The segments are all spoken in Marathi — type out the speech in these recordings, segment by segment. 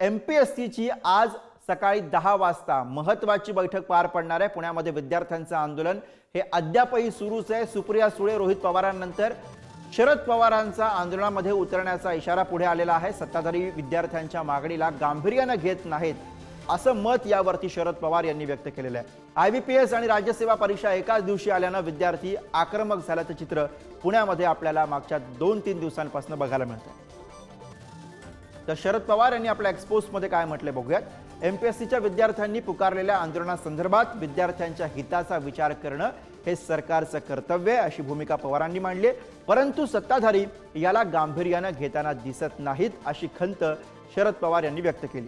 एम पी एस सीची आज सकाळी दहा वाजता महत्वाची बैठक पार पडणार आहे. पुण्यामध्ये विद्यार्थ्यांचं आंदोलन. हे अद्यापही सुरूच आहे. सुप्रिया सुळे रोहित पवारांनंतर शरद पवारांचा आंदोलनामध्ये उतरण्याचा इशारा पुढे आलेला आहे. सत्ताधारी विद्यार्थ्यांच्या मागणीला गांभीर्यानं घेत नाहीत असं मत यावरती शरद पवार यांनी व्यक्त केलेलं आहे. आय बी पी एस आणि राज्यसेवा परीक्षा एकाच दिवशी आल्यानं विद्यार्थी आक्रमक झाल्याचं चित्र पुण्यामध्ये आपल्याला मागच्या दोन तीन दिवसांपासून बघायला मिळतं तर शरद पवार यांनी आपल्या एक्सपोजमध्ये काय म्हटलंय बघूयात. सीच्या विद्यार्थ्यांनी पुकारलेल्या आंदोलनासंदर्भात विद्यार्थ्यांच्या हिताचा विचार करणं हे सरकारचं कर्तव्य आहे अशी भूमिका पवारांनी मांडली परंतु सत्ताधारी याला गांभीर्यानं घेताना दिसत नाहीत अशी खंत शरद पवार यांनी व्यक्त केली.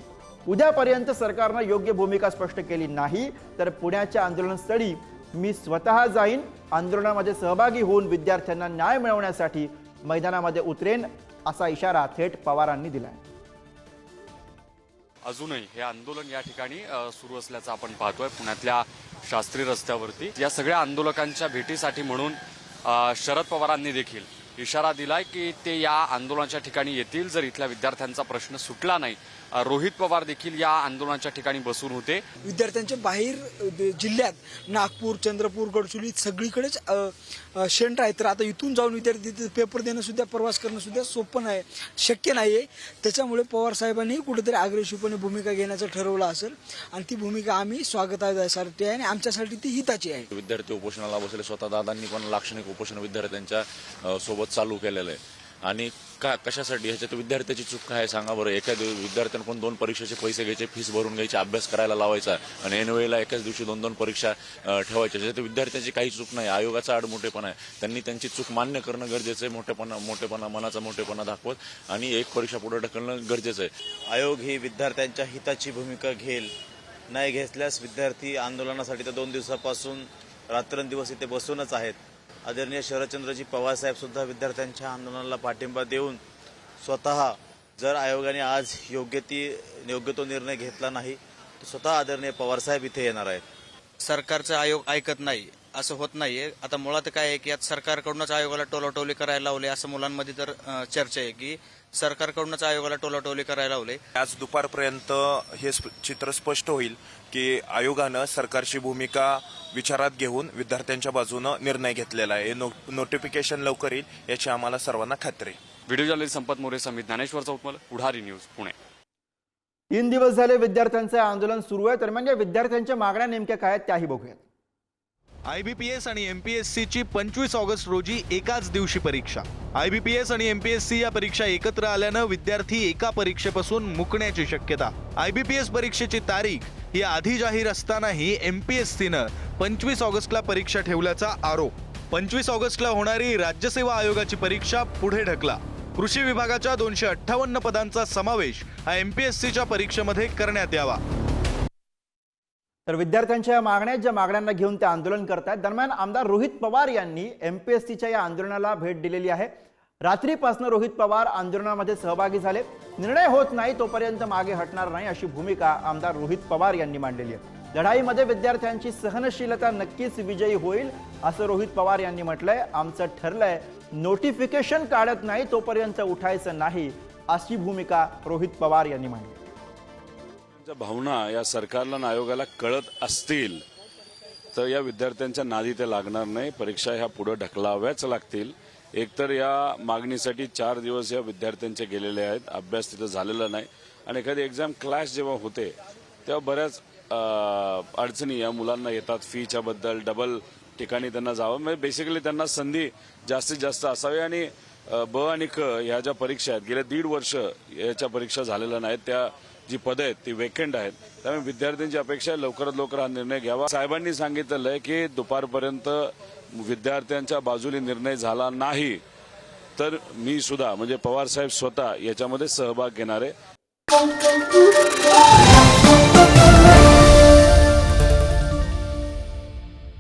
उद्यापर्यंत सरकारनं योग्य भूमिका स्पष्ट केली नाही तर पुण्याच्या आंदोलनस्थळी मी स्वतः जाईन. आंदोलनामध्ये सहभागी होऊन विद्यार्थ्यांना न्याय मिळवण्यासाठी मैदानामध्ये उतरेन असा इशारा थेट पवारांनी दिला आहे अजूनही हे आंदोलन या ठिकाणी सुरू असल्याचं आपण पाहतोय पुण्यातल्या शास्त्री रस्त्यावरती. या सगळ्या आंदोलकांच्या भेटीसाठी म्हणून शरद पवारांनी देखील इशारा दिलाय की ते या आंदोलनाच्या ठिकाणी येतील. जर इथल्या विद्यार्थ्यांचा प्रश्न सुटला नाही रोहित पवार देखील या आंदोलनाच्या ठिकाणी बसून होते. विद्यार्थ्यांच्या बाहेर जिल्ह्यात नागपूर चंद्रपूर गडचिरोली सगळीकडेच शेंट आहे तर आता इथून जाऊन विद्यार्थी तिथे पेपर देणं सुद्धा प्रवास करणं सुद्धा सोपं नाही शक्य नाही आहे त्याच्यामुळे पवार साहेबांनी कुठेतरी अग्रेसिव्हपणे भूमिका घेण्याचं ठरवलं असेल. आणि ती भूमिका आम्ही स्वागतासाठी आहे आणि आमच्यासाठी ती हिताची आहे. विद्यार्थी उपोषणाला बसले स्वतः दादांनी पण लाक्षणिक उपोषण विद्यार्थ्यांच्या सोबत चालू केलेलं आहे. आणि का कशासाठी? ह्याच्यात विद्यार्थ्याची चूक काय आहे सांगा बरं. एका दिव- विद्यार्थ्यांकडून दोन परीक्षेचे पैसे घ्यायचे फीस भरून घ्यायचे अभ्यास करायला लावायचा आणि एनवेला वेळेला एकाच दिवशी दोन दोन परीक्षा ठेवायच्या. ज्याच्यात विद्यार्थ्यांची काही चूक नाही. आयोगाचा आड मोठेपण आहे. त्यांनी त्यांची चूक मान्य करणं गरजेचं आहे. मोठेपणा मोठेपणा मनाचा मोठेपणा दाखवत आणि एक परीक्षा पुढे ढकलणं गरजेचं आहे. आयोग ही विद्यार्थ्यांच्या हिताची भूमिका घेईल नाही घेतल्यास विद्यार्थी आंदोलनासाठी तर दोन दिवसापासून रात्रंदिवस इथे बसूनच आहेत. आदरणीय शरदचंद्रजी पवारसाहेबसुद्धा विद्यार्थ्यांच्या आंदोलनाला पाठिंबा देऊन स्वतः जर आयोगाने आज योग्य ती योग्य तो निर्णय घेतला नाही तर स्वतः आदरणीय पवारसाहेब इथे येणार आहेत. सरकारचं आयोग ऐकत नाही. असं होत नाहीये. आता मुळात काय आहे की यात सरकारकडूनच आयोगाला टोलाटोली करायला लावले असं मुलांमध्ये तर अं, चर्चा आहे की सरकारकडूनच आयोगाला टोलाटोली करायला लावले आज दुपारपर्यंत हे स्प- चित्र स्पष्ट होईल की आयोगानं सरकारची भूमिका विचारात घेऊन विद्यार्थ्यांच्या बाजूनं निर्णय घेतलेला आहे. नो- नोटिफिकेशन लवकर येईल याची आम्हाला सर्वांना खात्री आहे. Video journalist Sampat More Samit Dnyaneshwar Chautmal Pudhari news Pune. तीन दिवस झाले विद्यार्थ्यांचं आंदोलन सुरू आहे दरम्यान या विद्यार्थ्यांच्या मागण्या नेमक्या काय आहेत त्याही बघूयात. आय बी पी एस आणि एम पी एस सीची पंचवीस ऑगस्ट रोजी एकाच दिवशी परीक्षा. आय बी पी एस आणि एम पी एस सी या परीक्षा एकत्र आल्यानं विद्यार्थी एका परीक्षेपासून मुकण्याची शक्यता. आय बी पी एस परीक्षेची तारीख ही आधी जाहीर असतानाही एम पी एस सीनं पंचवीस ऑगस्टला परीक्षा ठेवल्याचा आरोप. पंचवीस ऑगस्टला होणारी राज्यसेवा आयोगाची परीक्षा पुढे ढकला. कृषी विभागाच्या दोनशे अठ्ठावन्न पदांचा समावेश हा एम पी एस सीच्या परीक्षेमध्ये करण्यात यावा. तर विद्यार्थ्यांच्या या मागण्या ज्या मागण्यांना घेऊन ते आंदोलन करतायत. दरम्यान आमदार रोहित पवार यांनी एमपीएससीच्या या आंदोलनाला भेट दिलेली आहे. रात्रीपासून रोहित पवार आंदोलनामध्ये सहभागी झाले. निर्णय होत नाही तोपर्यंत मागे हटणार नाही अशी भूमिका आमदार रोहित पवार यांनी मांडलेली आहे. लढाईमध्ये विद्यार्थ्यांची सहनशीलता नक्कीच विजयी होईल असं रोहित पवार यांनी म्हटलंय. आमचं ठरलंय नोटिफिकेशन काढत नाही तोपर्यंत उठायचं नाही अशी भूमिका रोहित पवार यांनी मांडली. भावना या सरकारला आणि आयोगाला कळत असतील तर या विद्यार्थ्यांच्या नादी ते लागणार नाही. परीक्षा ह्या पुढे ढकलाव्याच लागतील. एकतर या मागणीसाठी चार दिवस या विद्यार्थ्यांचे गेलेले आहेत. अभ्यास तिथं झालेला नाही. आणि एखादी एक्झाम क्लास जेव्हा होते तेव्हा बऱ्याच अडचणी या मुलांना येतात फीच्या बद्दल. डबल ठिकाणी त्यांना जावं. म्हणजे बेसिकली त्यांना संधी जास्तीत जास्त असावी. आणि ब आणि क ह्या ज्या परीक्षा आहेत गेल्या दीड वर्ष याच्या परीक्षा झालेल्या नाहीत. त्या जी पदं आहेत ती वेकेंड आहेत. त्यामुळे विद्यार्थ्यांची अपेक्षा आहे लवकरात लवकर हा निर्णय घ्यावा. साहेबांनी सांगितलेलं आहे की दुपारपर्यंत विद्यार्थ्यांच्या बाजूने निर्णय झाला नाही तर मी सुद्धा म्हणजे पवार साहेब स्वतः याच्यामध्ये सहभाग घेणार. आहे